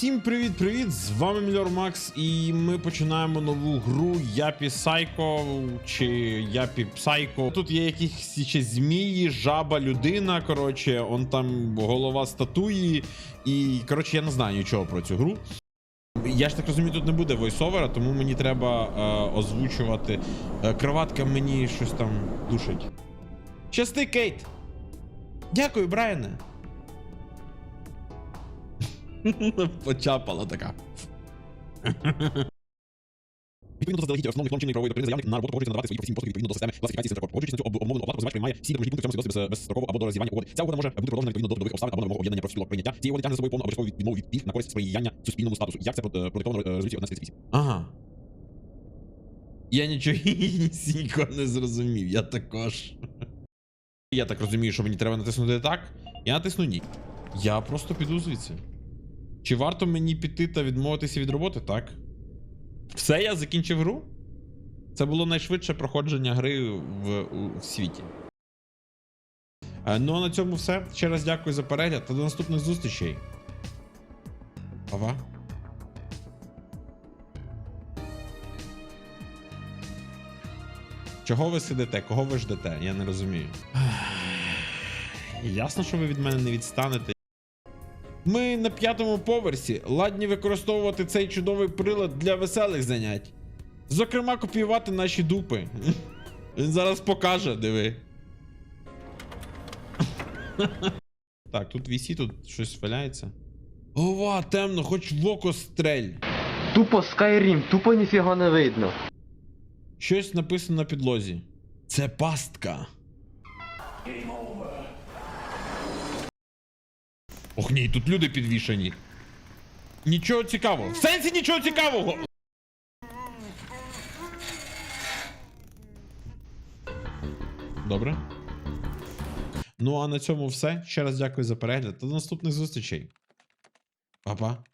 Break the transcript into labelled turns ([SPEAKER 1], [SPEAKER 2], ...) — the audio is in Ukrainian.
[SPEAKER 1] Всім привіт-привіт! З вами Мільор Макс, і ми починаємо нову гру Япі Сайко чи Япі Псайко. Тут є якісь ще змії, жаба, людина. Коротше, он там голова статуї. І коротше, я не знаю нічого про цю гру. Я ж так розумію, тут не буде войсовера, тому мені треба е, озвучувати. Е, кроватка мені щось там душить. Щасти, Кейт! Дякую, Брайане. Почапала така. Відповідно до заздалегідь основних норм чинної правової доктрини заявник на роботу погоджується надавати свої професійні послуги відповідно до системи класифікації центру Погоджуючись на цю об- обумовлену оплату, позивач приймає всі допоміжні пункти в цьому свідоцтві без, безстроково або до розірвання угоди. Ця угода може бути продовжена відповідно до трудових обставин або нового об'єднання профспілок прийняття. Цієї угоди тягне за собою повну обов'язкову відмову від пільг на користь сприяння суспільному статусу. Як це продиктовано е, резолюцією 1138. Ага. Я нічого нісінько не зрозумів, я також. Я так розумію, що мені треба натиснути так. Я натисну ні. Я просто піду звідси. Чи варто мені піти та відмовитися від роботи? Так. Все, я закінчив гру? Це було найшвидше проходження гри в, в світі. Е, Ну а на цьому все. Ще раз дякую за перегляд та до наступних зустрічей. Ава. Чого ви сидите? Кого ви ждете? Я не розумію. Ясно, що ви від мене не відстанете. Ми на п'ятому поверсі ладні використовувати цей чудовий прилад для веселих занять. Зокрема, копіювати наші дупи. Він зараз покаже, диви. Так, тут вісі, тут щось валяється. Ова, темно, хоч в око стрель.
[SPEAKER 2] Тупо Skyrim, тупо ніфіга не видно.
[SPEAKER 1] Щось написано на підлозі. Це пастка. Ох ні, тут люди підвішані. Нічого цікавого. В сенсі нічого цікавого. Добре. Ну а на цьому все. Ще раз дякую за перегляд та до наступних зустрічей. Па-па.